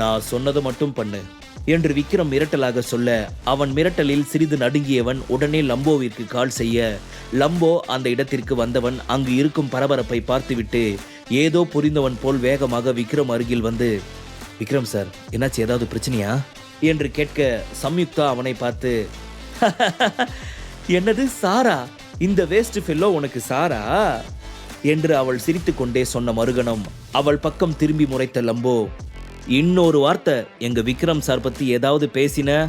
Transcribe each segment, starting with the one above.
நான் சொன்னதை மட்டும் பண்ணு என்று விக்ரம் மிரட்டலாக சொல்ல அவன் மிரட்டலில் சிறிது நடுங்கியவன் உடனே லம்போவிற்கு கால் செய்ய லம்போ அந்த இடத்திற்கு வந்தவன் அங்கு இருக்கும் பரபரப்பை பார்த்துவிட்டு ஏதோ புரிந்தவன் போல் வேகமாக விக்ரம் அருகில் வந்து விக்ரம் சார் என்னாச்சு ஏதாவது பிரச்சனையா? என்று கேட்க சம்யுக்தா அவனை பார்த்து என்னது சாரா? இந்த வேஸ்ட் ஃபெல்லோ உனக்கு சாரா? என்று அவள் சிரித்துக்கொண்டே சொன்ன மறுகணம் அவள் பக்கம் திரும்பி முறைத்த லம்போ இன்னொரு வார்த்தை எங்க விக்ரம் சார் பத்தி ஏதாவது பேசின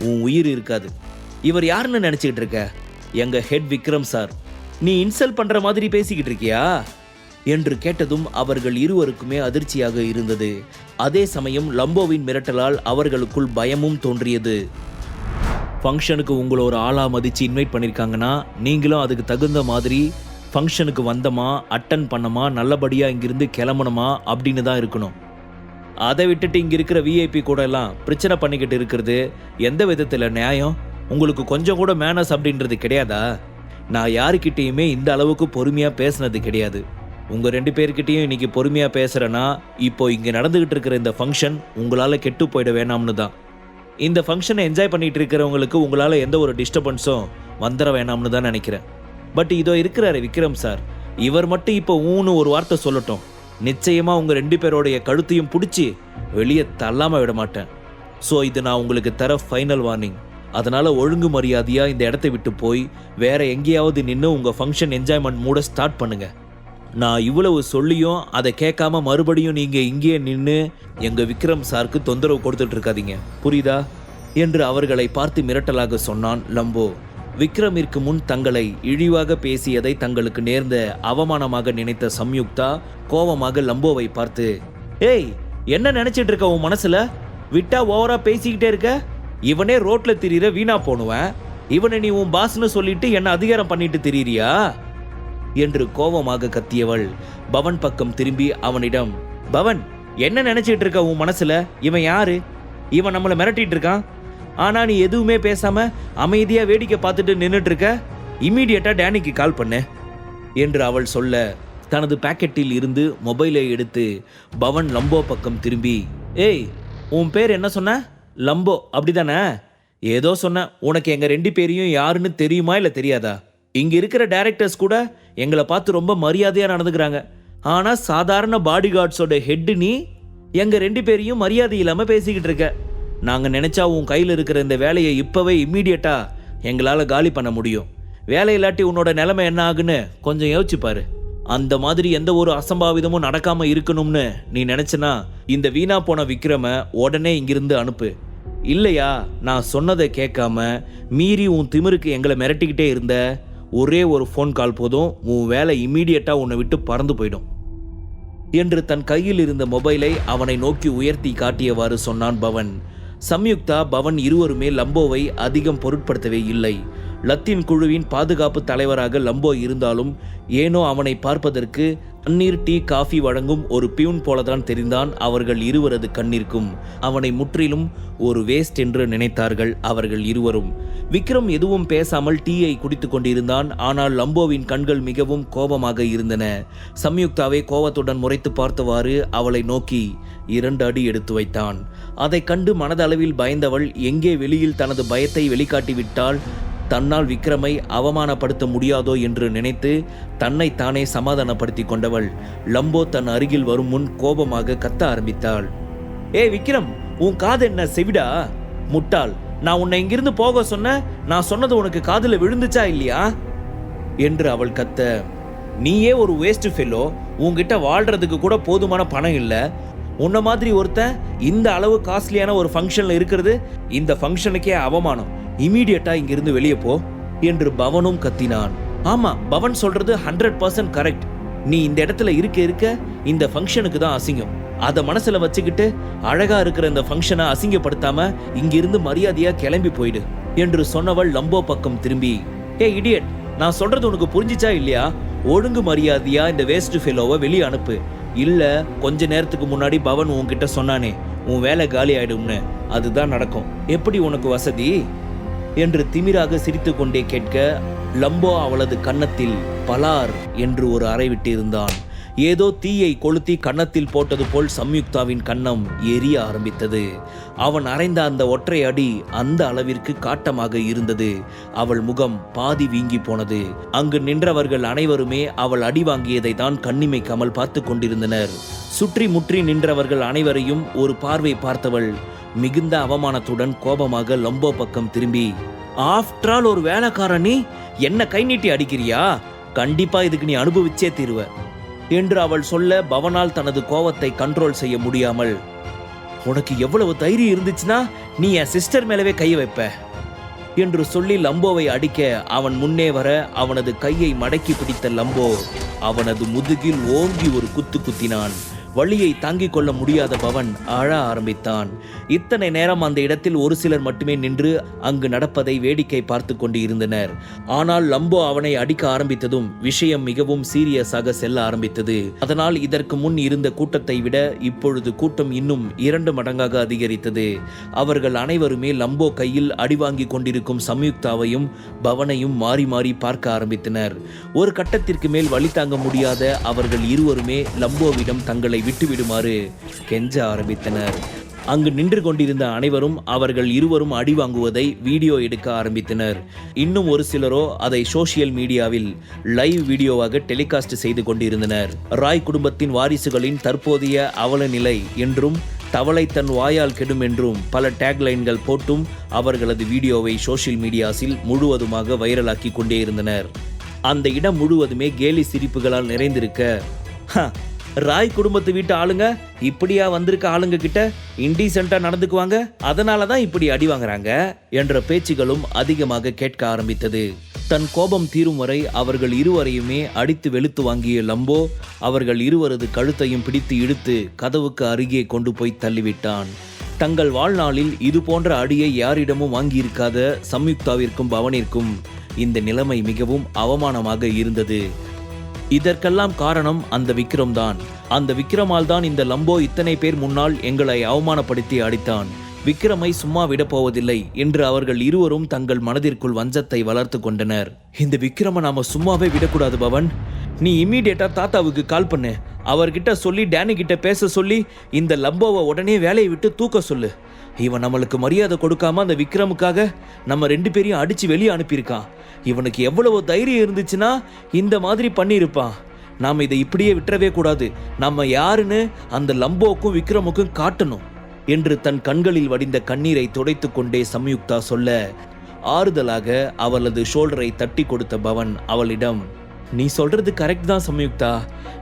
உன் உயிர் இருக்காது. இவர் யாருன்னு நினைச்சுக்கிட்டு இருக்க? எங்க ஹெட் விக்ரம் சார். நீ இன்சல்ட் பண்ற மாதிரி பேசிக்கிட்டு இருக்கியா? என்று கேட்டதும் அவர்கள் இருவருக்குமே அதிர்ச்சியாக இருந்தது. அதே சமயம் லம்போவின் மிரட்டலால் அவர்களுக்குள் பயமும் தோன்றியது. ஃபங்க்ஷனுக்கு உங்களை ஒரு ஆளாக மதித்து இன்வைட் பண்ணியிருக்காங்கன்னா நீங்களும் அதுக்கு தகுந்த மாதிரி ஃபங்க்ஷனுக்கு வந்தமா அட்டன் பண்ணமா நல்லபடியாக இங்கிருந்து கிளம்பணுமா அப்படின்னு தான் இருக்கணும். அதை விட்டுட்டு இங்கே இருக்கிற விஐபி கூட எல்லாம் பிரச்சனை பண்ணிக்கிட்டு இருக்கிறது. எந்த விதத்தில் நியாயம்? உங்களுக்கு கொஞ்சம் கூட மேனஸ் அப்படின்றது கிடையாதா? நான் யாருக்கிட்டேயுமே இந்த அளவுக்கு பொறுமையாக பேசுனது கிடையாது. உங்கள் ரெண்டு பேர்கிட்டையும் இன்னைக்கு பொறுமையாக பேசுகிறேன்னா இப்போ இங்கே நடந்துக்கிட்டு இருக்கிற இந்த ஃபங்க்ஷன் உங்களால் கெட்டு போயிட வேணாம்னு தான். இந்த ஃபங்க்ஷனை என்ஜாய் பண்ணிகிட்டு இருக்கிறவங்களுக்கு உங்களால் எந்த ஒரு டிஸ்டர்பன்ஸும் வந்துட வேணாம்னு தான் நினைக்கிறேன். பட் இதோ இருக்கிறாரு விக்ரம் சார் இவர் மட்டும் இப்போ ஊன்னு ஒரு வார்த்தை சொல்லட்டும். நிச்சயமா உங்க ரெண்டு பேரோடைய கழுத்தையும் பிடிச்சி வெளியே தள்ளாம விட மாட்டேன். ஸோ இது நான் உங்களுக்கு தர ஃபைனல் வார்னிங் அதனால ஒழுங்கு மரியாதையா இந்த இடத்த விட்டு போய் வேற எங்கேயாவது நின்று உங்க ஃபங்க்ஷன் என்ஜாய்மெண்ட் மூட ஸ்டார்ட் பண்ணுங்க. நான் இவ்வளவு சொல்லியும் அதை கேட்காம மறுபடியும் நீங்க இங்கேயே நின்று எங்க விக்ரம் சாருக்கு தொந்தரவு கொடுத்துட்டு இருக்காதீங்க. புரியுதா? என்று அவர்களை பார்த்து மிரட்டலாக சொன்னான் லம்போ. விக்ரமிற்கு முன் தங்களை இழிவாக பேசியதை தங்களுக்கு நேர்ந்த அவமானமாக நினைத்த சம்யுக்தா கோபமாக லம்போவை பார்த்து ஏய் என்ன நினைச்சிட்டு இருக்க உன் மனசுல? விட்டா ஓவரா பேசிக்கிட்டே இருக்க? இவனே ரோட்ல திரியிற வீணா போனுவன். இவனை நீ உன் பாஸ்னு சொல்லிட்டு என்ன அதிகாரம் பண்ணிட்டு திரியிறியா? என்று கோபமாக கத்தியவள் பவன் பக்கம் திரும்பி அவனிடம் பவன் என்ன நினைச்சிட்டு இருக்க உன் மனசுல? இவன் யாரு? இவன் நம்மளை மிரட்டிட்டு இருக்கான். ஆனா நீ எதுவுமே பேசாம அமைதியா வேடிக்கை பார்த்துட்டு நின்னுட்டு இருக்க டேனிக்கு கால் பண்ணு என்று அவள் சொல்ல தனது பாக்கெட்டில் இருந்து மொபைலை எடுத்து பவன் லம்போ பக்கம் திரும்பி ஏய் உன் பேர் என்ன சொன்ன? லம்போ அப்படிதானே? ஏதோ சொன்ன உனக்கு எங்க ரெண்டு பேரையும் யாருன்னு தெரியுமா இல்ல தெரியாதா? இங்க இருக்கிற டைரக்டர்ஸ் கூட எங்களை பார்த்து ரொம்ப மரியாதையா நடந்துக்கிறாங்க. ஆனா சாதாரண பாடி கார்ட்ஸோட ஹெட் நீ எங்க ரெண்டு பேரையும் மரியாதை இல்லாம பேசிக்கிட்டு இருக்க. நாங்கள் நினச்சா உன் கையில் இருக்கிற இந்த வேலையை இப்போவே இம்மீடியட்டாக எங்களால் காலி பண்ண முடியும். வேலை இல்லாட்டி உன்னோட நிலைமை என்ன ஆகுன்னு கொஞ்சம் யோசிச்சுப்பாரு அந்த மாதிரி எந்த ஒரு அசம்பாவிதமும் நடக்காம இருக்கணும்னு நீ நினைச்சனா இந்த வீணா போன விக்ரம உடனே இங்கிருந்து அனுப்பு. இல்லையா நான் சொன்னதை கேட்காம மீறி உன் திமிருக்கு எங்களை மிரட்டிக்கிட்டே இருந்த ஒரே ஒரு ஃபோன் கால் போதும் உன் வேலை இம்மீடியட்டா உன்னை விட்டு பறந்து போயிடும். என்று தன் கையில் இருந்த மொபைலை அவனை நோக்கி உயர்த்தி காட்டியவாறு சொன்னான் பவன். சம்யுக்தா பவன் இருவருமே லம்போவை அதிகம் பொருட்படுத்தவே இல்லை. லத்தீன் குழுவின் பாதுகாப்பு தலைவராக லம்போ இருந்தாலும் ஏனோ அவனை பார்ப்பதற்கு தண்ணீர் டீ காஃபி வழங்கும் ஒரு பியூன் போலதான் தெரிந்தான் அவர்கள் இருவரது கண்ணிற்கும். அவனை முற்றிலும் ஒரு வேஸ்ட் என்று நினைத்தார்கள் அவர்கள் இருவரும். விக்ரம் எதுவும் பேசாமல் டீயை குடித்துக் கொண்டிருந்தான் ஆனால் லம்போவின் கண்கள் மிகவும் கோபமாக இருந்தன. சம்யுக்தாவை கோபத்துடன் முறைத்து பார்த்தவாறு அவளை நோக்கி இரண்டு அடி எடுத்து வைத்தான். அதைக் கண்டு மனதளவில் பயந்தவள் எங்கே வெளியில் தனது பயத்தை வெளிக்காட்டிவிட்டால் தன்னால் விக்ரமை அவமானப்படுத்த முடியாதோ என்று நினைத்து தன்னை தானே சமாதானப்படுத்தி கொண்டவள். லம்போ தன் அருகில் வரும் முன் கோபமாக கத்த ஆரம்பித்தாள். ஏய் விக்ரம் உன் காது என்ன? செவிடா? முட்டாள். நான் உன்னை இங்கிருந்து போக சொன்ன நான் சொன்னது உனக்கு காதில் விழுந்துச்சா இல்லையா? என்று அவள் கத்த. நீயே ஒரு வேஸ்ட் ஃபெல்லோ உன்கிட்ட வாழ்றதுக்கு கூட போதுமான பணம் இல்லை. உன்ன மாதிரி ஒருத்தன் இந்த அளவு காஸ்ட்லியான ஒரு ஃபங்க்ஷனில் இருக்கிறது இந்த ஃபங்க்ஷனுக்கே அவமானம். இமீடியட்டாக இங்கிருந்து வெளியே போ என்று பவனும் கத்தினான். ஆமாம் பவன் சொல்றது ஹண்ட்ரட் பர்சன்ட் கரெக்ட் நீ இந்த இடத்துல இருக்க இருக்க இந்த ஃபங்க்ஷனுக்கு தான் அசிங்கம். அதை மனசில் வச்சுக்கிட்டு அழகா இருக்கிற இந்த ஃபங்க்ஷனை அசிங்கப்படுத்தாம இங்கிருந்து மரியாதையா கிளம்பி போயிடு என்று சொன்னவள் லம்போ பக்கம் திரும்பி. ஏ இடியட் நான் சொல்றது உனக்கு புரிஞ்சிச்சா இல்லையா? ஒழுங்கு மரியாதையா இந்த வேஸ்ட் ஃபெலோவை வெளியே அனுப்பு. இல்லை கொஞ்ச நேரத்துக்கு முன்னாடி பவன் உன்கிட்ட சொன்னானே உன் வேலை காலி ஆயிடும்னு. அதுதான் நடக்கும். எப்படி உனக்கு வசதி? என்று திமிராக சிரித்துக்கொண்டே கேட்க லம்போ அவளது கன்னத்தில் பலார் என்று ஒரு அறை விட்டிருந்தான். ஏதோ தீயை கொளுத்தி கன்னத்தில் போட்டது போல் சம்யுக்தாவின் கன்னம் எரிய ஆரம்பித்தது. அவன் அறைந்த அந்த ஒற்றை அடி அந்த அளவிற்கு காட்டமாக இருந்தது. அவள் முகம் பாதி வீங்கி போனது. அங்கு நின்றவர்கள் அனைவருமே அவள் அடி வாங்கியதை தான் கண்ணிமைக்காமல் பார்த்து கொண்டிருந்தனர். சுற்றி முற்றி நின்றவர்கள் அனைவரையும் ஒரு பார்வை பார்த்தவள் மிகுந்த அவமானத்துடன் கோபமாக லம்போ பக்கம் திரும்பி ஆஃப்டர் ஆல் ஒரு வேலைக்காரன் நீ என்ன கை நீட்டி அடிக்கிறியா? கண்டிப்பா இதுக்கு நீ அனுபவிச்சே தீருவ. என்று அவள் சொல்ல பவனால் தனது கோவத்தை கண்ட்ரோல் செய்ய முடியாமல் உனக்கு எவ்வளவு தைரியம் இருந்துச்சுன்னா நீ என் சிஸ்டர் மேலவே கையை வைப்ப என்று சொல்லி லம்போவை அடிக்க அவன் முன்னே வர அவனது கையை மடக்கி பிடித்த லம்போ அவனது முதுகில் ஓங்கி ஒரு குத்து குத்தினான். வழியை தாங்கிக் கொள்ள முடியாத பவன் அழ ஆரம்பித்தான். இத்தனை நேரம் அந்த இடத்தில் ஒரு சிலர் மட்டுமே நின்று அங்கு நடப்பதை வேடிக்கை பார்த்து கொண்டு இருந்தனர் ஆனால் லம்போ அவனை அடிக்க ஆரம்பித்ததும் விஷயம் மிகவும் சீரியஸாக செல்ல ஆரம்பித்தது. அதனால் இதற்கு முன் இருந்த கூட்டத்தை விட இப்பொழுது கூட்டம் இன்னும் இரண்டு மடங்காக அதிகரித்தது. அவர்கள் அனைவருமே லம்போ கையில் அடிவாங்கிக் கொண்டிருக்கும் சம்யுக்தாவையும் பவனையும் மாறி மாறி பார்க்க ஆரம்பித்தனர். ஒரு கட்டத்திற்கு மேல் வழி தாங்க முடியாத அவர்கள் இருவருமே லம்போவிடம் தங்களை விட்டுவிடுமாறு கெஞ்ச ஆரம்பித்தனர். அங்கு நின்று கொண்டிருந்த அனைவரும் அவர்கள் இருவரும் அடி வாங்குவதை வீடியோ எடுக்க ஆரம்பித்தனர். இன்னும் ஒரு சிலரோ அதை சோஷியல் மீடியாவில் லைவ் வீடியோவாக டெலிகாஸ்ட் செய்து கொண்டிருந்தனர். ராய் குடும்பத்தின் வாரிசுகளின் தற்போதைய அவல நிலை என்றும் தவளை தன் வாயால் கெடும் என்றும் பல டேக்லைன்கள் போட்டும் அவர்களது வீடியோவை சோஷியல் மீடியாஸில் முழுவதுமாக வைரலாக்கி கொண்டே இருந்தனர். அந்த இடம் முழுவதுமே கேலி சிரிப்புகளால் நிறைந்திருக்க "ஹ, ராய் குடும்பத்து வீட்டு ஆளுங்க இப்படியா வந்திருக்க ஆளுங்க கிட்ட இன்டீசெண்டா நடந்துக்குவாங்க? அதனால தான் இப்படி அடி வாங்குறாங்க என்ற பேச்சுகளும் அதிகமாக கேட்க ஆரம்பித்தது. தன் கோபம் தீரும் வரை அவர்கள் இருவரையுமே அடித்து வெளுத்து வாங்கிய லம்போ அவர்கள் இருவரது கழுத்தையும் பிடித்து இழுத்து கதவுக்கு அருகே கொண்டு போய் தள்ளிவிட்டான். தங்கள் வாழ்நாளில் இது போன்ற அடியை யாரிடமும் வாங்கியிருக்காத சம்யுக்தாவிற்கும் பவனிற்கும் இந்த நிலைமை மிகவும் அவமானமாக இருந்தது. இதற்கெல்லாம் காரணம் அந்த விக்ரம் தான் அந்த விக்ரமால் தான் இந்த லம்போ இத்தனை பேர் முன்னால் எங்களை அவமானப்படுத்தி அடித்தான். விக்ரமை சும்மா விடப் போவதில்லை என்று அவர்கள் இருவரும் தங்கள் மனதிற்குள் வஞ்சத்தை வளர்த்து கொண்டனர். இந்த விக்ரம நாம சும்மாவே விடக்கூடாது பவன். நீ இம்மீடியட்டா தாத்தாவுக்கு கால் பண்ணு. அவர்கிட்ட சொல்லி டேனி கிட்ட பேச சொல்லி இந்த லம்போவை உடனே வேலையை விட்டு தூக்க சொல்லு. இவன் நம்மளுக்கு மரியாதை கொடுக்காம அந்த விக்ரமுக்காக நம்ம ரெண்டு பேரையும் அடிச்சு வெளியே அனுப்பியிருக்கான். இவனுக்கு எவ்வளவு தைரியம் இருந்துச்சுன்னா இந்த மாதிரி பண்ணியிருப்பான். நாம் இதை இப்படியே விட்டுறவே கூடாது. நம்ம யாருன்னு அந்த லம்போக்கும் விக்ரமுக்கும் காட்டணும் என்று தன் கண்களில் வடிந்த கண்ணீரை துடைத்து கொண்டே சம்யுக்தா சொல்ல ஆறுதலாக அவளது ஷோல்டரை தட்டி கொடுத்த பவன் அவளிடம் நீ சொல்றது கரெக்ட் தான் சம்யுக்தா.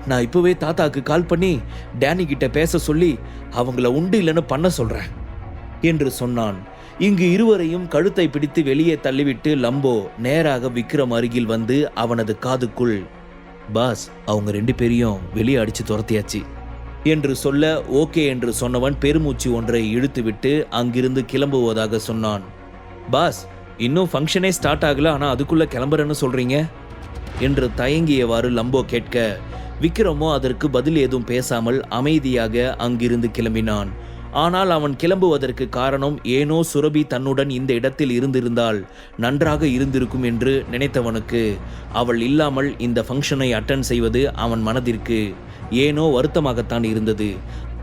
நான் இப்போவே தாத்தாக்கு கால் பண்ணி டேனி கிட்ட பேச சொல்லி அவங்கள உண்டு இல்லைன்னு பண்ண சொல்றேன். என்று சொன்னான். இங்கு இருவரையும் கழுத்தை பிடித்து வெளியே தள்ளிவிட்டு லம்போ நேராக விக்ரம் அருகில் வந்து அவனது காதுக்குள் பாஸ் அவங்க ரெண்டு பேரையும் வெளியே அடிச்சு துரத்தியாச்சு என்று சொல்ல ஓகே என்று சொன்னவன் பெருமூச்சு ஒன்றை இழுத்துவிட்டு அங்கிருந்து கிளம்புவதாக சொன்னான். பாஸ் இன்னும் ஃபங்க்ஷனே ஸ்டார்ட் ஆகல ஆனால் அதுக்குள்ள கிளம்புறேன்னு சொல்றீங்க? என்று தயங்கியவாறு லம்போ கேட்க விக்ரமோ அதற்கு பதில் ஏதும் பேசாமல் அமைதியாக அங்கிருந்து கிளம்பினான். ஆனால் அவன் கிளம்புவதற்கு காரணம் ஏனோ சுரபி தன்னுடன் இந்த இடத்தில் இருந்திருந்தால் நன்றாக இருந்திருக்கும் என்று நினைத்தவனுக்கு. அவள் இல்லாமல் இந்த ஃபங்க்ஷனை அட்டன் செய்வது அவன் மனதிற்கு ஏனோ வருத்தமாகத்தான் இருந்தது.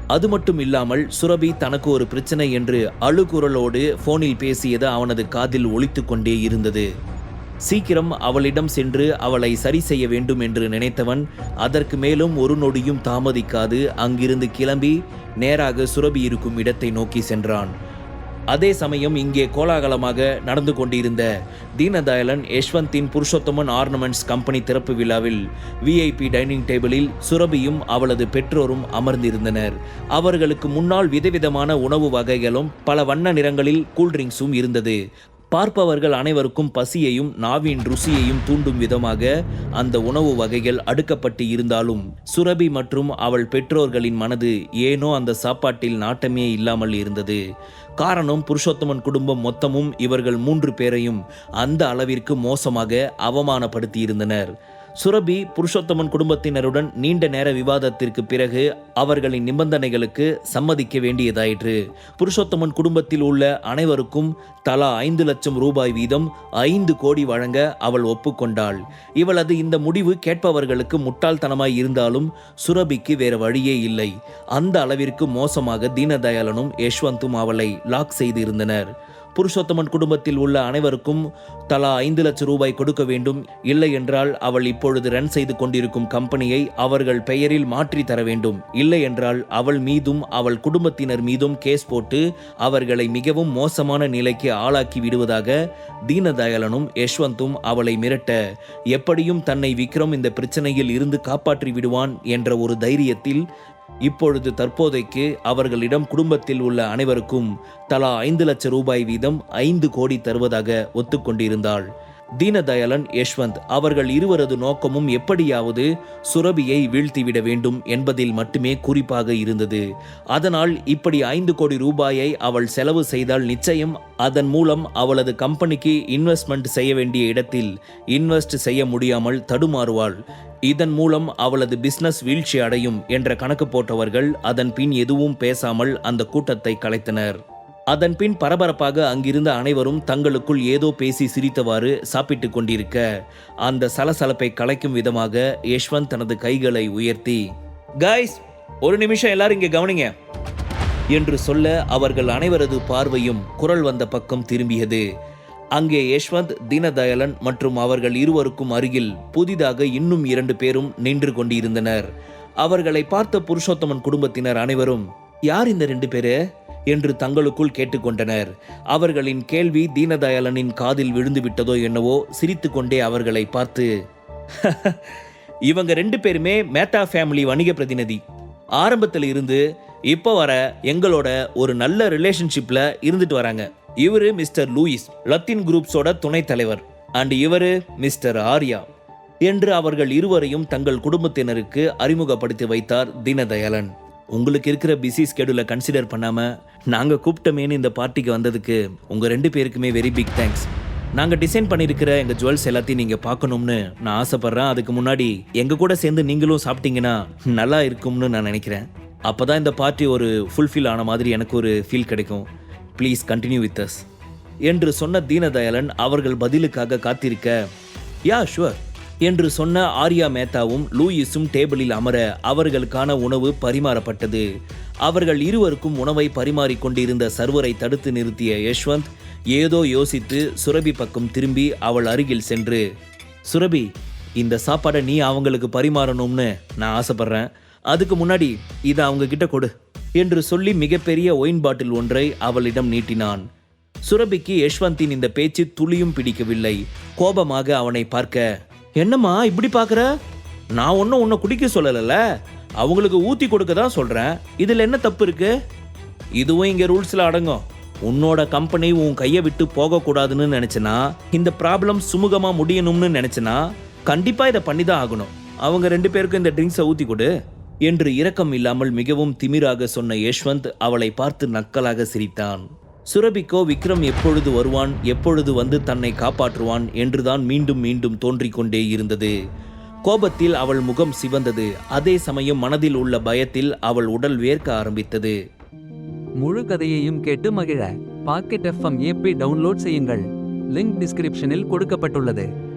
அது மட்டும் இல்லாமல் சுரபி தனக்கு ஒரு பிரச்சனை என்று அழுகுரலோடு போனில் பேசியது அவனது காதில் ஒழித்து கொண்டே இருந்தது. சீக்கிரம் அவளிடம் சென்று அவளை சரி செய்ய வேண்டும் என்று நினைத்தவன் அதற்கு மேலும் ஒரு நொடியும் தாமதிக்காது. அங்கிருந்து கிளம்பி நேராக சுரபி இருக்கும் இடத்தை நோக்கி சென்றான். அதே சமயம் இங்கே கோலாகலமாக நடந்து கொண்டிருந்த தீனதயாளன் யஷ்வந்தின் புருஷோத்தமன் ஆர்னமெண்ட்ஸ் கம்பெனி திறப்பு விழாவில் விஐபி டைனிங் டேபிளில் சுரபியும் அவளது பெற்றோரும் அமர்ந்திருந்தனர். அவர்களுக்கு முன்னால் விதவிதமான உணவு வகைகளும் பல வண்ண நிறங்களில் கூல்ட்ரிங்க்ஸும் இருந்தது. பார்ப்பவர்கள் அனைவருக்கும் பசியையும் நாவின் ருசியையும் தூண்டும் விதமாக அந்த உணவு வகைகள் அடுக்கப்பட்டு இருந்தாலும் சுரபி மற்றும் அவள் பெற்றோர்களின் மனது ஏனோ அந்த சாப்பாட்டில் நாட்டமே இல்லாமல் இருந்தது. காரணம் புருஷோத்தமன் குடும்பம் மொத்தமும் இவர்கள் மூன்று பேரையும் அந்த அளவிற்கு மோசமாக அவமானப்படுத்தியிருந்தனர். சுரபி புருஷோத்தமன் குடும்பத்தினருடன் நீண்ட நேர விவாதத்திற்கு பிறகு அவர்களின் நிபந்தனைகளுக்கு சம்மதிக்க வேண்டியதாயிற்று. புருஷோத்தமன் குடும்பத்தில் உள்ள அனைவருக்கும் தலா ஐந்து லட்சம் ரூபாய் வீதம் ஐந்து கோடி வழங்க அவள் ஒப்புக்கொண்டாள். இவளது இந்த முடிவு கேட்பவர்களுக்கு முட்டாள்தனமாய் இருந்தாலும் சுரபிக்கு வேறு வழியே இல்லை. அந்த அளவிற்கு மோசமாக தீனதயாளனும் யஷ்வந்தும் அவளை லாக் செய்திருந்தனர். புருஷோத்தமன் குடும்பத்தில் உள்ள அனைவருக்கும் தலா ஐந்து லட்சம் ரூபாய் கொடுக்க வேண்டும். இல்லை என்றால் அவள் இப்பொழுது ரன் செய்து கொண்டிருக்கும் கம்பெனியை அவர்கள் பெயரில் மாற்றி தர வேண்டும். இல்லை என்றால் அவள் மீதும் அவள் குடும்பத்தினர் மீதும் கேஸ் போட்டு அவர்களை மிகவும் மோசமான நிலைக்கு ஆளாக்கி விடுவதாக தீனதயாளனும் யஷ்வந்தும் அவளை மிரட்ட எப்படியும் தன்னை விக்ரம் இந்த பிரச்சனையில் இருந்து காப்பாற்றி விடுவான் என்ற ஒரு தைரியத்தில் இப்பொழுது தற்போதைக்கு அவர்களிடம் குடும்பத்தில் உள்ள அனைவருக்கும் தலா ஐந்து லட்சம் ரூபாய் வீதம் ஐந்து கோடி தருவதாக ஒத்துக்கொண்டிருந்தாள். தீனதயாளன் யஷ்வந்த் அவர்கள் இருவரது நோக்கமும் எப்படியாவது சுரபியை வீழ்த்திவிட வேண்டும் என்பதில் மட்டுமே குறிப்பாக இருந்தது. அதனால் இப்படி ஐந்து கோடி ரூபாயை அவள் செலவு செய்தால் நிச்சயம் அதன் மூலம் அவளது கம்பெனிக்கு இன்வெஸ்ட்மெண்ட் செய்ய வேண்டிய இடத்தில் இன்வெஸ்ட் செய்ய முடியாமல் தடுமாறுவாள். இதன் மூலம் அவளது பிசினஸ் வீழ்ச்சி அடையும் என்ற கணக்கு போட்டவர்கள் அதன் பின் எதுவும் பேசாமல் அந்த கூட்டத்தை கலைத்தனர். அதன் பின் பரபரப்பாக அங்கிருந்த அனைவரும் தங்களுக்குள் ஏதோ பேசி சிரித்தவாறு சாப்பிட்டுக் கொண்டிருக்க அந்த சலசலப்பை கலைக்கும் விதமாக யஷ்வந்த் தனது கைகளை உயர்த்தி கைஸ் ஒரு நிமிஷம் எல்லாரும் இங்கே கவனிங்க என்று சொல்ல அவர்கள் அனைவரது பார்வையும் குரல் வந்த பக்கம் திரும்பியது. அங்கே யஷ்வந்த் தீனதயாளன் மற்றும் அவர்கள் இருவருக்கும் அருகில் புதிதாக இன்னும் இரண்டு பேரும் நின்று கொண்டிருந்தனர். அவர்களை பார்த்த புருஷோத்தமன் குடும்பத்தினர் அனைவரும் யார் இந்த ரெண்டு பேரு? என்று தங்களுக்குள் கேட்டுக்கொண்டனர். அவர்களின் கேள்வி தீனதயாளனின் காதில் விழுந்து விட்டதோ என்னவோ சிரித்துக்கொண்டே அவர்களை பார்த்து இவங்க ரெண்டு பேருமே மேத்தா ஃபேமிலி வணிக பிரதிநிதி. ஆரம்பத்தில் இருந்து இப்போ வர எங்களோட ஒரு நல்ல ரிலேஷன்ஷிப்பில் இருந்துட்டு வராங்க. இவரு மிஸ்டர் லூயிஸ் லத்தீன் குரூப்ஸோட துணைத் தலைவர். அண்ட் இவரு மிஸ்டர் ஆர்யா என்று அவர்கள் இருவரையும் தங்கள் குடும்பத்தினருக்கு அறிமுகப்படுத்தி வைத்தார் தீனதயாளன். உங்களுக்கு இருக்கிற பிஸி ஸ்கெடியூலை கன்சிடர் பண்ணாம நாங்க கூப்பிட்டமேனு இந்த பார்ட்டிக்கு வந்ததுக்கு உங்க ரெண்டு பேருக்குமே வெரி பிக் தேங்க்ஸ் நாங்க டிசைன் பண்ணியிருக்கிற எங்க ஜுவல்ஸ் எல்லாத்தையும் நீங்க பார்க்கணும்னு நான் ஆசைப்படுறேன். அதுக்கு முன்னாடி எங்க கூட சேர்ந்து நீங்களும் சாப்பிட்டீங்கன்னா நல்லா இருக்கும்னு நான் நினைக்கிறேன். அப்பதான் இந்த பார்ட்டி ஒரு ஃபுல்ஃபில் ஆன மாதிரி எனக்கு ஒரு ஃபீல் கிடைக்கும். ப்ளீஸ் கண்டினியூ வித் அஸ் என்று சொன்ன தீனதயாளன் அவர்கள் பதிலுக்காக காத்திருக்க யா ஷுவர் என்று சொன்ன ஆர்யா மேத்தாவும் லூயிஸும் டேபிளில் அமர அவர்களுக்கான உணவு பரிமாறப்பட்டது. அவர்கள் இருவருக்கும் உணவை பரிமாறிக்கொண்டிருந்த சர்வரை தடுத்து நிறுத்திய யஷ்வந்த் ஏதோ யோசித்து சுரபி பக்கம் திரும்பி அவள் அருகில் சென்று சுரபி இந்த சாப்பாடை நீ அவங்களுக்கு பரிமாறணும்னு நான் ஆசைப்பட்றேன். அதுக்கு முன்னாடி இதை அவங்க கிட்ட கொடு. என்று சொல்லி மிகப்பெரிய ஒயின் பாட்டில் ஒன்றை அவளிடம் நீட்டினான். சுரபிக்கு யஷ்வந்தின் இந்த பேச்சு துளியும் பிடிக்கவில்லை. கோபமாக அவனை பார்க்க என்னம்மா இப்படி பார்க்குற? நான் ஒன்றும் உன்னை குடிக்க சொல்லலைல்ல. அவங்களுக்கு ஊத்தி கொடுக்க தான் சொல்றேன். இதில் என்ன தப்பு இருக்கு? இதுவும் இங்கே ரூல்ஸில் அடங்கும். உன்னோட கம்பெனி உன் கையை விட்டு போகக்கூடாதுன்னு நினச்சினா? இந்த ப்ராப்ளம் சுமூகமாக முடியணும்னு நினச்சினா? கண்டிப்பாக இதை பண்ணி தான் ஆகணும். அவங்க ரெண்டு பேருக்கும் இந்த ட்ரிங்க்ஸை ஊற்றி கொடு. என்று இரக்கம் இல்லாமல் மிகவும் திமிராக சொன்ன யஷ்வந்த் அவளை பார்த்து நக்கலாக சிரித்தான். சுரபிக்கோ விக்ரம் எப்பொழுது வருவான்? எப்பொழுது வந்து தன்னை காப்பாற்றுவான்? என்றுதான் மீண்டும் மீண்டும் தோன்றிக் கொண்டே இருந்தது. கோபத்தில் அவள் முகம் சிவந்தது. அதே சமயம் மனதில் உள்ள பயத்தில் அவள் உடல் வேர்க்க ஆரம்பித்தது. முழு கதையையும் கேட்டு மகிழ. பாக்கெட் எஃப்எம் ஏபி டவுன்லோட் செய்யுங்கள். லிங்க் டிஸ்கிரிப்ஷனில் கொடுக்கப்பட்டுள்ளது.